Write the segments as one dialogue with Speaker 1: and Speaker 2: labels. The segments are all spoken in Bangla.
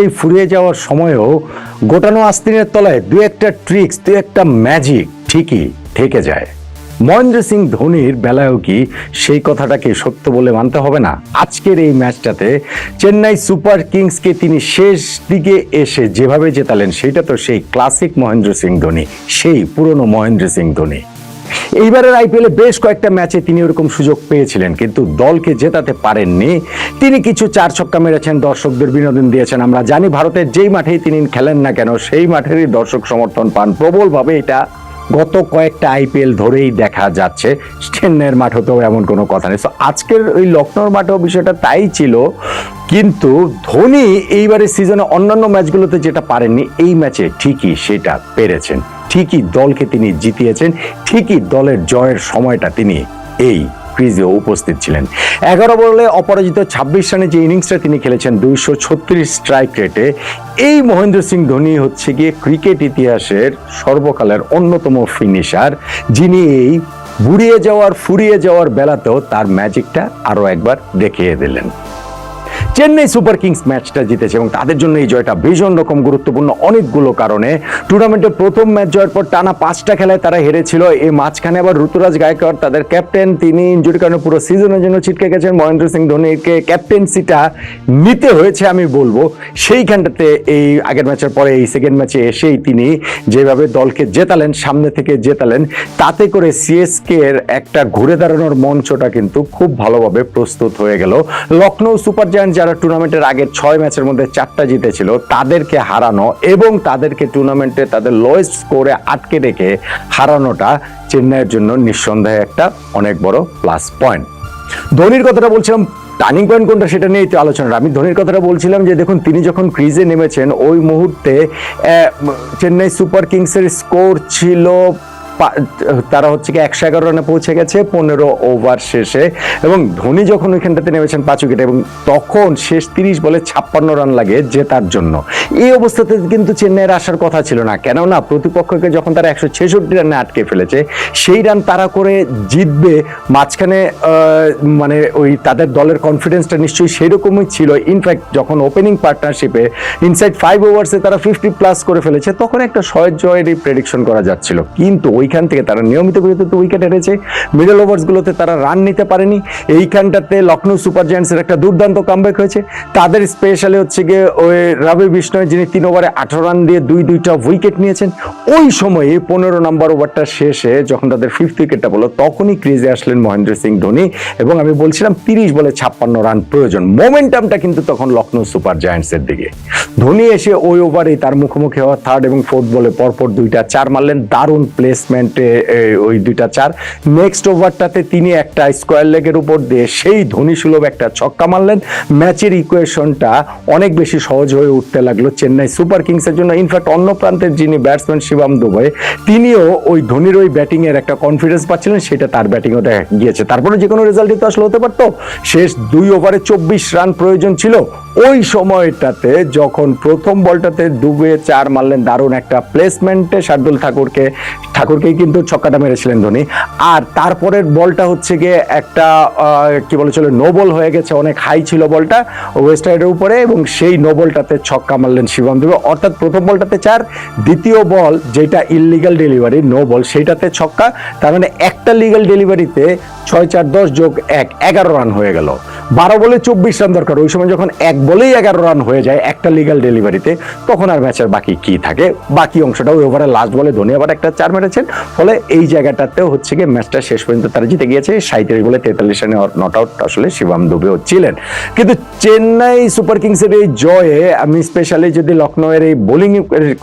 Speaker 1: সেই ফুরিয়ে যাওয়ার সময়ও গোটানো আস্তিনের তলায় দু একটা ট্রিক্স দু একটা ম্যাজিক ঠিকই থেকে যায়। মহেন্দ্র সিং ধোনির বেলায়ও কি সেই কথাটাকে সত্য বলে মানতে হবে না? আজকের এই ম্যাচটাতে চেন্নাই সুপার কিংসকে তিনি শেষ দিকে এসে যেভাবে জেতালেন, সেটা তো সেই ক্লাসিক মহেন্দ্র সিং ধোনি, সেই পুরনো মহেন্দ্র সিং ধোনি। এইবারের আইপিএলে বেশ কয়েকটা ম্যাচে তিনি ওরকম সুযোগ পেয়েছিলেন কিন্তু দলকে জেতাতে পারেননি। তিনি কিছু চার ছক্কা মেরেছেন দর্শকদের বিনোদন দিয়েছেন। আমরা জানি ভারতের যেই মাঠেই তিনি খেলেন না কেন সেই মাঠেরই দর্শক সমর্থন পান। প্রবলভাবে এটা গত কয়েকটা আইপিএল ধরেই দেখা যাচ্ছে। চেন্নাইয়ের মাঠেও এমন কোনো কথা নেই। So, আজকের ওই লখনৌর মাঠেও বিষয়টা তাই ছিল কিন্তু ধোনি এইবারের সিজনে অন্যান্য ম্যাচগুলোতে যেটা পারেননি এই ম্যাচে ঠিকই সেটা পেরেছেন। ঠিকই দলকে তিনি জিতিয়েছেন, ঠিকই দলের জয়ের সময়টা তিনি এই ক্রিজে উপস্থিত ছিলেন। এগারো বলে অপরাজিত ছাব্বিশ রানে যে ইনিংসটা তিনি খেলেছেন, দুইশো ছত্রিশ স্ট্রাইক রেটে এই মহেন্দ্র সিং ধোনি হচ্ছে গিয়ে ক্রিকেট ইতিহাসের সর্বকালের অন্যতম ফিনিশার যিনি এই বুড়িয়ে যাওয়ার, ফুরিয়ে যাওয়ার বেলাতেও তার ম্যাজিকটা আরও একবার দেখিয়ে দিলেন। চেন্নাই সুপার কিংস ম্যাচটা জিতেছে এবং তাদের জন্য এই জয়টা ভীষণ রকম গুরুত্বপূর্ণ অনেকগুলো কারণে। টুর্নামেন্টের প্রথম ম্যাচ জয়ের পর টানা পাঁচটা খেলায় তারা হেরেছিল। এই মাঝখানে আবার ঋতুরাজ গায়কোয়াড় তাদের ক্যাপ্টেন, তিনি ইঞ্জুরি কারণে পুরো সিজনের জন্য ছিটকে গেছেন। মহেন্দ্র সিং ধোনিকে ক্যাপ্টেন্সিটা নিতে হয়েছে আমি বলব। সেইখানটাতে এই আগের ম্যাচের পরে, এই সেকেন্ড ম্যাচে এসেই তিনি যেভাবে দলকে জেতালেন, সামনে থেকে জেতালেন, তাতে করে সিএসকে এর একটা ঘুরে দাঁড়ানোর মঞ্চটা কিন্তু খুব ভালোভাবে প্রস্তুত হয়ে গেল। লখনৌ সুপার জায়ান্ট যারা টুর্নামেন্টের আগের ছয় ম্যাচের মধ্যে চারটা জিতেছিল, তাদেরকে হারানো এবং তাদেরকে টুর্নামেন্টে তাদের লোয়েস্ট স্কোরে আটকে রেখে হারানোটা চেন্নাইয়ের জন্য নিঃসন্দেহে একটা অনেক বড় প্লাস পয়েন্ট ধোনির কথাটা বলছিলাম টার্নিং পয়েন্ট কোনটা সেটা নিয়েই তো আলোচনা আমি ধোনির কথাটা বলছিলাম যে, দেখুন, তিনি যখন ক্রিজে নেমেছেন, ওই মুহূর্তে চেন্নাই সুপার কিংসের স্কোর ছিল তারা হচ্ছে কি একশো এগারো রানে পৌঁছে গেছে, পনেরো ওভার শেষে। এবং ধোনি যখন ওইখানটাতে নেমেছেন পাঁচ উইকেটে, এবং তখন শেষ তিরিশ বলে ছাপ্পান্ন রান লাগে জেতার জন্য। এই অবস্থাতে কিন্তু চেন্নাইয়ের আসার কথা ছিল না। কেননা প্রতিপক্ষকে যখন তারা একশো ছেষট্টি রানে আটকে ফেলেছে, সেই রান তারা করে জিতবে মাঝখানে মানে ওই তাদের দলের কনফিডেন্সটা নিশ্চয়ই সেরকমই ছিল। ইনফ্যাক্ট যখন ওপেনিং পার্টনারশিপে ইনসাইড ফাইভ ওভার্সে তারা ফিফটি প্লাস করে ফেলেছে, তখন একটা ছয় জয়েরই প্রেডিকশন করা যাচ্ছিল। কিন্তু ওইখান থেকে তারা নিয়মিত বিরতিতে উইকেট হেরেছে। মিডল ওভার্সগুলোতে তারা রান নিতে পারেনি। এইখানটাতে লখনৌ সুপার জায়ান্টসের একটা দুর্দান্ত কামব্যাক হয়েছে। তাদের স্পেশালি হচ্ছে গিয়ে ওই রবি বিষ্ণয় যিনি তিন ওভারে আঠারো রান দিয়ে দুই দুইটা উইকেট নিয়েছেন, ওই সময়ে পনেরো নম্বর ওভারটা শেষে যখন তাদের ফিফথ উইকেটটা বলো, তখনই ক্রিজে আসলেন মহেন্দ্র সিং ধোনি এবং আমি বলছিলাম তিরিশ বলে ছাপ্পান্ন রান প্রয়োজন। মোমেন্টামটা কিন্তু তখন লখনৌ সুপার জায়ান্টসের দিকে। ধোনি এসে ওই ওভারে তার মুখোমুখি হওয়া থার্ড এবং ফোর্থ বলে পরপর দুইটা চার মারলেন, দারুণ প্লেসমেন্টে ওই দুইটা চার। নেক্সট ওভারটাতে তিনি একটা স্কোয়ার লেগের উপর দিয়ে সেই ধোনি সুলভ একটা ছক্কা মারলেন। ম্যাচের ইকুয়েশনটা অনেক বেশি সহজ হয়ে উঠতে লাগল। চেন্নাই সুপার কিংসের জন্য ইনফ্যাক্ট অন্য প্রান্তের যিনি ব্যাটসম্যান শিবাম দুবে তিনিও ওই ধোনির ওই ব্যাটিং এর একটা কনফিডেন্স পাচ্ছিলেন, সেটা তার ব্যাটিংও দেখা গিয়েছে। তারপরে যে কোনো রেজাল্টই তো আসলে হতে পারতো। শেষ দুই ওভারে চব্বিশ রান প্রয়োজন ছিল। ওই সময়টাতে যখন প্রথম বলটাতে ডুবে চার মারলেন, দারুণ একটা প্লেসমেন্টে শার্দুল ঠাকুরকে, ঠাকুরকেই কিন্তু ছক্কাটা মেরেছিলেন ধোনি। আর তারপরের বলটা হচ্ছে গিয়ে একটা কি বলেছিল নো বল হয়ে গেছে, অনেক হাই ছিল বলটা, ওয়েস্ট সাইডের উপরে, এবং সেই নো বলটাতে ছক্কা মারলেন শিবম দেব। অর্থাৎ প্রথম বলটাতে চার, দ্বিতীয় বল যেটা ইললিগাল ডেলিভারি নো বল সেইটাতে ছক্কা। তার মানে একটা লিগাল ডেলিভারিতে ছয়, চার, দশ যোগ এক, এগারো রান হয়ে গেল। বারো বলে চব্বিশ রান দরকার। ওই সময় যখন এক বলেই এগারো রান হয়ে যায় একটা লিগাল ডেলিভারিতে তখন আর ম্যাচের বাকি কি থাকে? বাকি অংশটা ওই ওভারে লাস্ট বলে ধোনি আবার একটা চার মেরেছেন। ফলে এই জায়গাটাতেও হচ্ছে গিয়ে ম্যাচটা শেষ পর্যন্ত তারা জিতে গিয়েছে। সাঁত্রিশ বলে তেতাল্লিশ রানে নট আউট আসলে শিবাম দুবেও ছিলেন। কিন্তু চেন্নাই সুপার কিংসের এই জয়ে আমি স্পেশালি যদি লখনৌয়ের এই বোলিং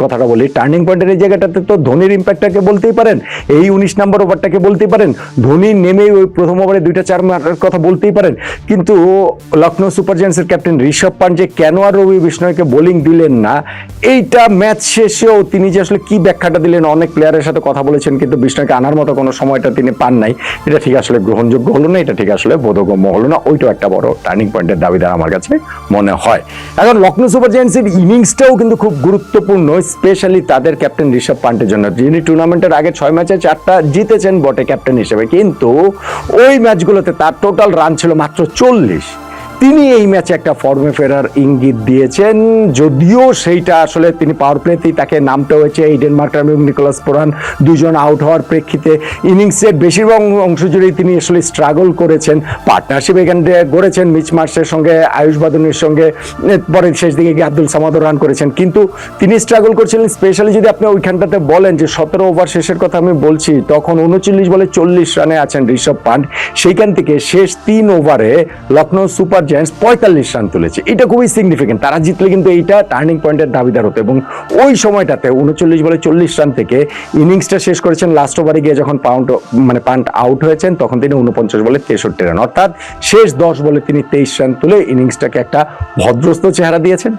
Speaker 1: কথাটা বলি টার্নিং পয়েন্টের এই জায়গাটাতে তো ধোনির ইম্প্যাক্টটাকে বলতেই পারেন, এই উনিশ নম্বর ওভারটাকে বলতেই পারেন, ধোনি নেমে ওই প্রথম ওভারে দুইটা চার মারার কথা বলতেই পারেন, কিন্তু লখনৌ সুপার জায়ান্টসের ক্যাপ্টেন ঋষভ পান্ডে কেন আর রবি বিষ্ণয়কে বোলিং দিলেন না, এইটা ম্যাচ শেষেও তিনি যে আসলে কি ব্যাখ্যাটা দিলেন, অনেক প্লেয়ারের সাথে কথা বলেছেন, কিন্তু বিষ্ণয়কে আনার মতো কোনো সময়টা তিনি পান নাই, এটা ঠিক আসলে গ্রহণযোগ্য হলো না, এটা ঠিক আসলে বোধগম্য হলো না, ওইটাও একটা বড় টার্নিং পয়েন্টের দাবিদার আমার কাছে মনে হয়। এখন লখনৌ সুপার জায়ান্টসের ইনিংসটাও কিন্তু খুব গুরুত্বপূর্ণ, স্পেশালি তাদের ক্যাপ্টেন ঋষভ পান্টের জন্য। যিনি টুর্নামেন্টের আগে ছয় ম্যাচে চারটা জিতেছেন বটে ক্যাপ্টেন হিসেবে। কিন্তু ওই ম্যাচগুলোতে তার টোটাল রান ছিল মাত্র চল্লিশ। তিনি এই ম্যাচে একটা ফর্মে ফেরার ইঙ্গিত দিয়েছেন। যদিও সেইটা আসলে তিনি পাওয়ার প্লেতেই তাকে নামতে হয়েছে। এইডেন মার্কার এবং নিকোলাস পোরান দুজন আউট হওয়ার প্রেক্ষিতে ইনিংসের বেশিরভাগ অংশ জুড়েই তিনি আসলে স্ট্রাগল করেছেন। পার্টনারশিপ এখান থেকে গড়েছেন। মিচ মার্সের সঙ্গে, আয়ুষ বাদনের সঙ্গে পরে শেষ দিকে গিয়ে আব্দুল সামাদও রান করেছেন। কিন্তু তিনি স্ট্রাগল করছিলেন। স্পেশালি যদি আপনি ওইখানটাতে বলেন যে সতেরো ওভার শেষের কথা আমি বলছি, তখন উনচল্লিশ বলে চল্লিশ রানে আছেন ঋষভ পান্ট। সেইখান থেকে শেষ তিন ওভারে লখনৌ সুপার জায়ান্টস পঁয়তাল্লিশ রান তুলেছে। এটা খুবই সিগনিফিকেন্ট তারা জিতলে কিন্তু এইটা টার্নিং পয়েন্টের দাবিদার হতো এবং ওই সময়টাতে উনচল্লিশ বলে চল্লিশ রান থেকে ইনিংসটা শেষ করেছেন। লাস্ট ওভারে গিয়ে যখন পাউন্ড মানে পান্ট আউট হয়েছেন, তখন তিনি উনপঞ্চাশ বলে তেষট্টি রান অর্থাৎ শেষ দশ বলে তিনি তেইশ রান তুলে ইনিংসটাকে একটা ভদ্রস্ত চেহারা দিয়েছেন।